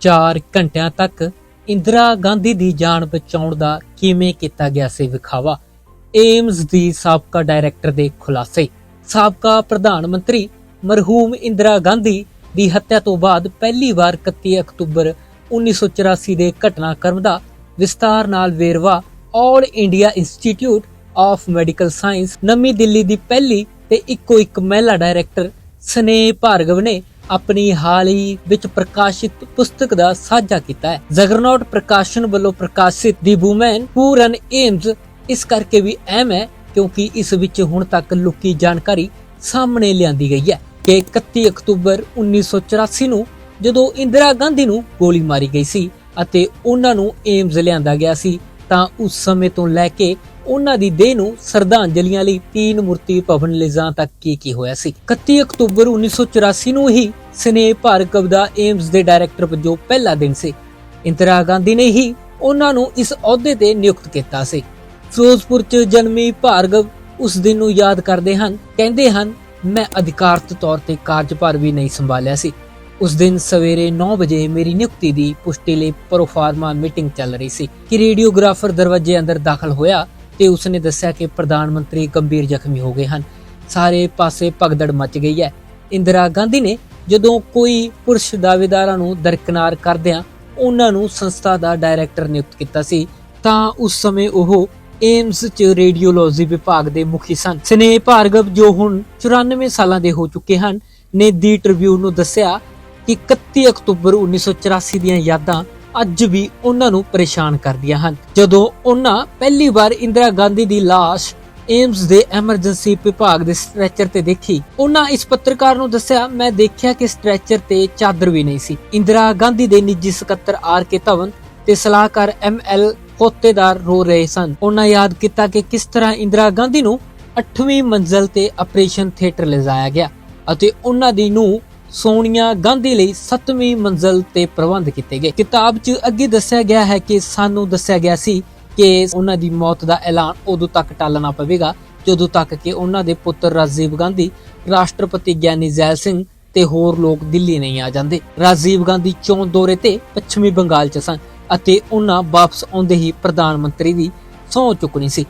4 ਘੰਟਿਆਂ ਤੱਕ ਇੰਦਰਾ ਗਾਂਧੀ ਦੀ ਜਾਨ ਬਚਾਉਣ ਦਾ ਕਿਵੇਂ ਕੀਤਾ ਗਿਆ ਸੀ ਵਿਖਾਵਾ? ਏਮਜ਼ ਦੀ ਸਾਬਕਾ ਡਾਇਰੈਕਟਰ ਦੇ ਖੁਲਾਸੇ। ਸਾਬਕਾ ਪ੍ਰਧਾਨ ਮੰਤਰੀ ਮਰਹੂਮ ਇੰਦਰਾ ਗਾਂਧੀ ਦੀ ਹੱਤਿਆ ਤੋਂ ਬਾਅਦ ਪਹਿਲੀ ਵਾਰ 31 ਅਕਤੂਬਰ 1984 ਦੇ ਘਟਨਾਕ੍ਰਮ ਦਾ ਵਿਸਤਾਰ ਨਾਲ ਵੇਰਵਾ all India institute of medical science ਨਵੀਂ ਦਿੱਲੀ ਦੀ ਪਹਿਲੀ ਤੇ ਇੱਕੋ ਇੱਕ ਮਹਿਲਾ ਡਾਇਰੈਕਟਰ ਸਨੇਹ ਭਾਰਗਵ ਨੇ ਆਪਣੀ ਹਾਲ ਹੀ ਵਿੱਚ ਪ੍ਰਕਾਸ਼ਿਤ ਪੁਸਤਕ ਦਾ ਸਾਂਝਾ ਕੀਤਾ ਹੈ। ਜਗਰਨੌਟ ਪ੍ਰਕਾਸ਼ਨ ਵੱਲੋਂ ਪ੍ਰਕਾਸ਼ਿਤ ਦੀ ਵੂਮਨ ਹੂ ਰਨ ਏਮਜ਼ ਇਸ ਕਰਕੇ ਵੀ ਅਹਿਮ ਹੈ, ਕਿਉਂਕਿ ਇਸ ਵਿੱਚ ਹੁਣ ਤੱਕ ਲੁਕੀ ਜਾਣਕਾਰੀ ਸਾਹਮਣੇ ਲਿਆਂਦੀ ਗਈ ਹੈ ਕਿ 31 ਅਕਤੂਬਰ 1984 ਨੂੰ ਜਦੋਂ ਇੰਦਰਾ ਗਾਂਧੀ ਨੂੰ ਗੋਲੀ ਮਾਰੀ ਗਈ ਸੀ ਅਤੇ ਉਹਨਾਂ ਨੂੰ ਏਮਜ਼ ਲਿਆਂਦਾ ਗਿਆ ਸੀ, ਤਾਂ ਉਸ ਸਮੇਂ ਤੋਂ ਲੈ ਕੇ ਉਹਨਾਂ ਦੀ ਦੇਹ ਨੂੰ ਸ਼ਰਧਾਂਜਲੀਆਂ ਲਈ ਤੀਨ ਮੂਰਤੀ ਭਵਨ ਲਿਜਾਣ ਤੱਕ ਕੀ ਕੀ ਹੋਇਆ ਸੀ? 31 ਅਕਤੂਬਰ 1984 ਨੂੰ ਹੀ ਸਨੇਹ ਭਾਰਗਵ ਦਾ ਏਮਜ਼ ਦੇ ਡਾਇਰੈਕਟਰ ਵਜੋਂ ਪਹਿਲਾ ਦਿਨ ਸੀ। ਇੰਦਰਾ ਗਾਂਧੀ ਨੇ ਹੀ ਉਹਨਾਂ ਨੂੰ ਇਸ ਅਹੁਦੇ ਤੇ ਨਿਯੁਕਤ ਕੀਤਾ ਸੀ। ਫਿਰੋਜ਼ਪੁਰ ਚ ਜਨਮੀ ਭਾਰਗਵ ਉਸ ਦਿਨ ਨੂੰ ਯਾਦ ਕਰਦੇ ਹਨ, ਕਹਿੰਦੇ ਹਨ, ਮੈਂ ਅਧਿਕਾਰਤ ਤੌਰ ਤੇ ਕਾਰਜਭਾਰ ਵੀ ਨਹੀਂ ਸੰਭਾਲਿਆ ਸੀ। ਉਸ ਦਿਨ ਸਵੇਰੇ 9 ਵਜੇ ਮੇਰੀ ਨਿਯੁਕਤੀ ਦੀ ਪੁਸ਼ਟੀ ਲਈ ਪ੍ਰੋਫਾਰਮਾ ਮੀਟਿੰਗ ਚੱਲ ਰਹੀ ਸੀ। ਕਿ ਰੇਡੀਓਗ੍ਰਾਫਰ ਦਰਵਾਜ਼ੇ ਅੰਦਰ ਦਾਖਲ ਹੋਇਆ ਤੇ ਉਸਨੇ ਦੱਸਿਆ ਕਿ ਪ੍ਰਧਾਨ ਮੰਤਰੀ ਗੰਭੀਰ ਜ਼ਖਮੀ ਹੋ ਗਏ ਹਨ। ਸਾਰੇ ਪਾਸੇ ਭਗਦੜ ਮਚ ਗਈ ਹੈ। ਇੰਦਰਾ ਗਾਂਧੀ ਨੇ ਜਦੋਂ ਕੋਈ ਪੁਰਸ਼ ਦਾਅਵੇਦਾਰਾਂ ਨੂੰ ਦਰਕਨਾਰ ਕਰਦਿਆਂ ਉਹਨਾਂ ਨੂੰ ਸੰਸਥਾ ਦਾ ਡਾਇਰੈਕਟਰ ਨਿਯੁਕਤ ਕੀਤਾ ਸੀ, ਤਾਂ ਉਸ ਸਮੇਂ ਉਹ ਏਮਸ ਚ ਰੇਡੀਓਲੋਜੀ ਵਿਭਾਗ ਦੇ ਮੁਖੀ ਸਨ। ਸਨੇਹ ਭਾਰਗਵ ਜੋ ਹੁਣ 94 ਸਾਲਾਂ ਦੇ ਹੋ ਚੁੱਕੇ ਹਨ, ਨੇ ਦੀ ਟ੍ਰਿਬਿਊਨ ਨੂੰ ਦੱਸਿਆ ਕਿ 31 ਅਕਤੂਬਰ 1984 ਦੀਆਂ ਯਾਦਾਂ ਅੱਜ ਵੀ ਉਹਨਾਂ ਨੂੰ ਪਰੇਸ਼ਾਨ ਕਰਦੀਆਂ ਹਨ। ਜਦੋਂ ਉਹਨਾਂ ਪਹਿਲੀ ਵਾਰ ਇੰਦਰਾ ਗਾਂਧੀ ਦੀ ਲਾਸ਼ ਏਮਸ ਦੇ ਐਮਰਜੈਂਸੀ ਵਿਭਾਗ ਦੇ ਸਟ੍ਰੈਚਰ ਤੇ ਦੇਖੀ, ਉਹਨਾਂ ਇਸ ਪੱਤਰਕਾਰ ਨੂੰ ਦੱਸਿਆ, ਮੈਂ ਦੇਖਿਆ ਕਿ ਸਟ੍ਰੈਚਰ ਤੇ ਚਾਦਰ ਵੀ ਨਹੀਂ ਸੀ। ਇੰਦਰਾ ਗਾਂਧੀ ਦੇ ਨਿੱਜੀ ਸਕੱਤਰ ਆਰ ਕੇ ਧਵਨ ਤੇ ਸਲਾਹਕਾਰ ਐਮ ਐਲ ਕੋਤੇਦਾਰ ਰੋ ਰਹੇ ਸਨ। ਉਹਨਾਂ ਯਾਦ ਕੀਤਾ ਕਿ ਕਿਸ ਤਰ੍ਹਾਂ ਇੰਦਰਾ ਗਾਂਧੀ ਨੂੰ 8ਵੀਂ ਮੰਜ਼ਲ ਤੇ ਆਪਰੇਸ਼ਨ ਥੀਏਟਰ ਲਿਜਾਇਆ ਗਿਆ ਅਤੇ ਉਹਨਾਂ ਦੀ ਨੂੰ ਸੋਨੀਆ ਗਾਂਧੀ ਲਈ 7ਵੀਂ ਮੰਜ਼ਲ ਤੇ ਪ੍ਰਬੰਧ ਕੀਤੇ ਗਏ। ਕਿਤਾਬ 'ਚ ਅੱਗੇ ਦੱਸਿਆ ਗਿਆ ਹੈ ਕਿ ਸਾਨੂੰ ਦੱਸਿਆ ਗਿਆ ਸੀ ਕਿ ਉਹਨਾਂ ਦੀ ਮੌਤ ਦਾ ਐਲਾਨ ਉਦੋਂ ਤੱਕ ਟਾਲਣਾ ਪਵੇਗਾ, ਜਦੋਂ ਤੱਕ ਕਿ ਉਹਨਾਂ ਦੇ ਪੁੱਤਰ ਰਾਜੀਵ ਗਾਂਧੀ, ਰਾਸ਼ਟਰਪਤੀ ਗਿਆਨੀ ਜ਼ੈਲ ਸਿੰਘ ਤੇ ਹੋਰ ਲੋਕ ਦਿੱਲੀ ਨਹੀਂ ਆ ਜਾਂਦੇ। ਰਾਜੀਵ ਗਾਂਧੀ ਚੋਣ ਦੌਰੇ ਤੇ ਪੱਛਮੀ ਬੰਗਾਲ 'ਚ ਸਨ ਅਤੇ ਉਹਨਾਂ ਵਾਪਸ ਆਉਂਦੇ ਹੀ ਪ੍ਰਧਾਨ ਮੰਤਰੀ ਦੀ ਸਹੁੰ ਚੁੱਕਣੀ ਸੀ।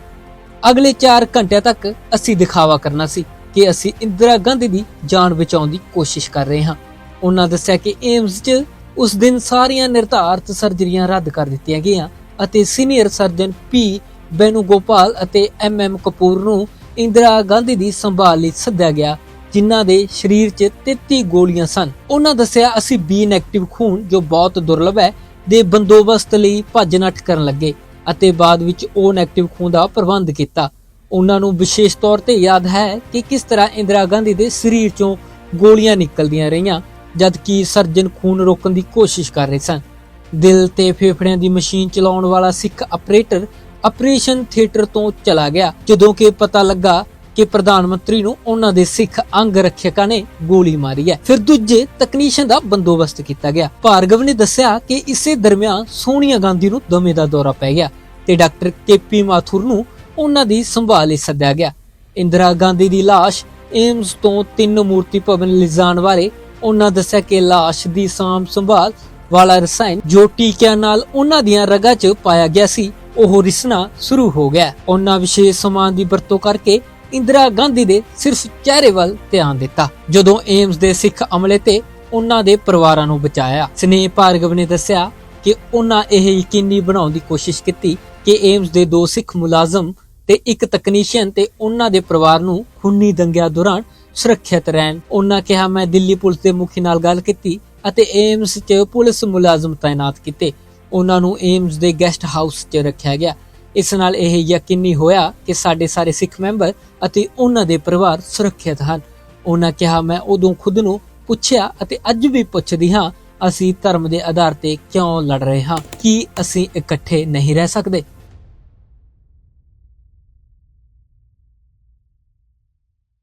ਅਗਲੇ 4 ਘੰਟਿਆਂ ਤੱਕ ਅਸੀਂ ਦਿਖਾਵਾ ਕਰਨਾ ਸੀ। ਕਿ ਅਸੀਂ ਇੰਦਰਾ ਗਾਂਧੀ ਦੀ ਜਾਨ ਬਚਾਉਣ ਦੀ ਕੋਸ਼ਿਸ਼ ਕਰ ਰਹੇ ਹਾਂ। ਉਹਨਾਂ ਦੱਸਿਆ ਕਿ ਏਮਸ 'ਚ ਉਸ ਦਿਨ ਸਾਰੀਆਂ ਨਿਰਧਾਰਤ ਸਰਜਰੀਆਂ ਰੱਦ ਕਰ ਦਿੱਤੀਆਂ ਗਈਆਂ ਅਤੇ ਸੀਨੀਅਰ ਸਰਜਨ ਪੀ ਬੈਨੂਗੋਪਾਲ ਅਤੇ ਐਮ ਐਮ ਕਪੂਰ ਨੂੰ ਇੰਦਰਾ ਗਾਂਧੀ ਦੀ ਸੰਭਾਲ ਲਈ ਸੱਦਿਆ ਗਿਆ, ਜਿਨ੍ਹਾਂ ਦੇ ਸਰੀਰ 'ਚ 33 ਗੋਲੀਆਂ ਸਨ। ਉਹਨਾਂ ਦੱਸਿਆ, ਅਸੀਂ ਬੀ ਨੈਗੇਟਿਵ ਖੂਨ, ਜੋ ਬਹੁਤ ਦੁਰਲਭ ਹੈ, ਦੇ ਬੰਦੋਬਸਤ ਲਈ ਭੱਜ ਨੱਠ ਕਰਨ ਲੱਗੇ ਅਤੇ ਬਾਅਦ ਵਿੱਚ ਉਹ ਨੈਗੇਟਿਵ ਖੂਨ ਦਾ ਪ੍ਰਬੰਧ ਕੀਤਾ। ਉਹਨਾਂ ਨੂੰ ਵਿਸ਼ੇਸ਼ ਤੌਰ ਤੇ ਯਾਦ ਹੈ ਕਿ ਕਿਸ ਤਰ੍ਹਾਂ ਇੰਦਰਾ ਗਾਂਧੀ ਦੇ ਸਰੀਰ 'ਚੋਂ ਗੋਲੀਆਂ ਨਿਕਲਦੀਆਂ ਰਹੀਆਂ, ਜਦਕਿ ਸਰਜਨ ਖੂਨ ਰੋਕਣ ਦੀ ਕੋਸ਼ਿਸ਼ ਕਰ ਰਹੇ ਸਨ। ਦਿਲ ਤੇ ਫੇਫੜਿਆਂ ਦੀ ਮਸ਼ੀਨ ਚਲਾਉਣ ਵਾਲਾ ਸਿੱਖ ਆਪਰੇਟਰ ਆਪਰੇਸ਼ਨ ਥੀਏਟਰ ਤੋਂ ਚਲਾ ਗਿਆ, ਜਦੋਂ ਕਿ ਪਤਾ ਲੱਗਾ ਕਿ ਪ੍ਰਧਾਨ ਮੰਤਰੀ ਨੂੰ ਉਹਨਾਂ ਦੇ ਸਿੱਖ ਅੰਗ ਰੱਖਿਅਕਾਂ ਨੇ ਗੋਲੀ ਮਾਰੀ ਹੈ। ਫਿਰ ਦੂਜੇ ਤਕਨੀਸ਼ੀਅਨ ਦਾ ਬੰਦੋਬਸਤ ਕੀਤਾ ਗਿਆ। ਭਾਰਗਵ ਨੇ ਦੱਸਿਆ ਕਿ ਇਸੇ ਦਰਮਿਆਨ ਸੋਨੀਆ ਗਾਂਧੀ ਨੂੰ ਦਮੇ ਦਾ ਦੌਰਾ ਪੈ ਗਿਆ ਤੇ ਡਾਕਟਰ ਕੇਪੀ ਮਾਥੁਰ ਨੂੰ ਉਹਨਾਂ ਦੀ ਸੰਭਾਲ ਲਈ ਸੱਦਿਆ ਗਿਆ। ਇੰਦਰਾ ਗਾਂਧੀ ਦੀ ਲਾਸ਼ ਏਮਸ ਤੋਂ ਤਿੰਨ ਮੂਰਤੀ ਭਵਨ ਲਿਜਾਣ ਬਾਰੇ ਉਹਨਾਂ ਦੱਸਿਆ ਕਿ ਲਾਸ਼ ਦੀ ਸਾਂਭ ਸੰਭਾਲ ਵਾਲਾ ਰਸਾਇਣ ਜੋ ਟੀਕਿਆਂ ਨਾਲ ਉਹਨਾਂ ਦੀਆਂ ਰਗਾਂ 'ਚ ਪਾਇਆ ਗਿਆ ਸੀ, ਉਹ ਰਿਸਣਾ ਸ਼ੁਰੂ ਹੋ ਗਿਆ। ਉਹਨਾਂ ਵਿਸ਼ੇਸ਼ ਸਮਾਨ ਦੀ ਵਰਤੋਂ ਕਰਕੇ ਇੰਦਰਾ ਗਾਂਧੀ ਦੇ ਸਿਰਫ ਚਿਹਰੇ ਵੱਲ ਧਿਆਨ ਦਿੱਤਾ। ਜਦੋਂ ਏਮਸ ਦੇ ਸਿੱਖ ਅਮਲੇ ਤੇ ਉਹਨਾਂ ਦੇ ਪਰਿਵਾਰਾਂ ਨੂੰ ਬਚਾਇਆ, ਸਨੇਹ ਭਾਰਗਵ ਨੇ ਦੱਸਿਆ ਕਿ ਉਹਨਾਂ ਇਹ ਯਕੀਨੀ ਬਣਾਉਣ ਦੀ ਕੋਸ਼ਿਸ਼ ਕੀਤੀ ਕਿ ਏਮਸ ਦੇ ਦੋ ਸਿੱਖ ਮੁਲਾਜ਼ਮ ਤੇ ਇੱਕ ਤਕਨੀਸ਼ੀਅਨ ਤੇ ਉਹਨਾਂ ਦੇ ਪਰਿਵਾਰ ਨੂੰ ਖੂਨੀ ਦੰਗਿਆਂ ਦੌਰਾਨ ਸੁਰੱਖਿਅਤ ਰਹਿਣ। ਉਹਨਾਂ ਕਿਹਾ, ਮੈਂ ਦਿੱਲੀ ਪੁਲਿਸ ਦੇ ਮੁਖੀ ਨਾਲ ਗੱਲ ਕੀਤੀ ਅਤੇ ਏਮਸ 'ਚ ਪੁਲਿਸ ਮੁਲਾਜ਼ਮ ਤਾਇਨਾਤ ਕੀਤੇ। ਉਹਨਾਂ ਨੂੰ ਏਮਸ ਦੇ ਗੈਸਟ ਹਾਊਸ 'ਚ ਰੱਖਿਆ ਗਿਆ। ਇਸ ਨਾਲ ਇਹ ਯਕੀਨੀ ਹੋਇਆ ਕਿ ਸਾਡੇ ਸਾਰੇ ਸਿੱਖ ਮੈਂਬਰ ਅਤੇ ਉਹਨਾਂ ਦੇ ਪਰਿਵਾਰ ਸੁਰੱਖਿਅਤ ਹਨ। ਉਹਨਾਂ ਕਿਹਾ, ਮੈਂ ਉਦੋਂ ਖੁਦ ਨੂੰ ਪੁੱਛਿਆ ਅਤੇ ਅੱਜ ਵੀ ਪੁੱਛਦੀ ਹਾਂ, ਅਸੀਂ ਧਰਮ ਦੇ ਆਧਾਰ ਤੇ ਕਿਉਂ ਲੜ ਰਹੇ ਹਾਂ? ਕੀ ਅਸੀਂ ਇਕੱਠੇ ਨਹੀਂ ਰਹਿ ਸਕਦੇ?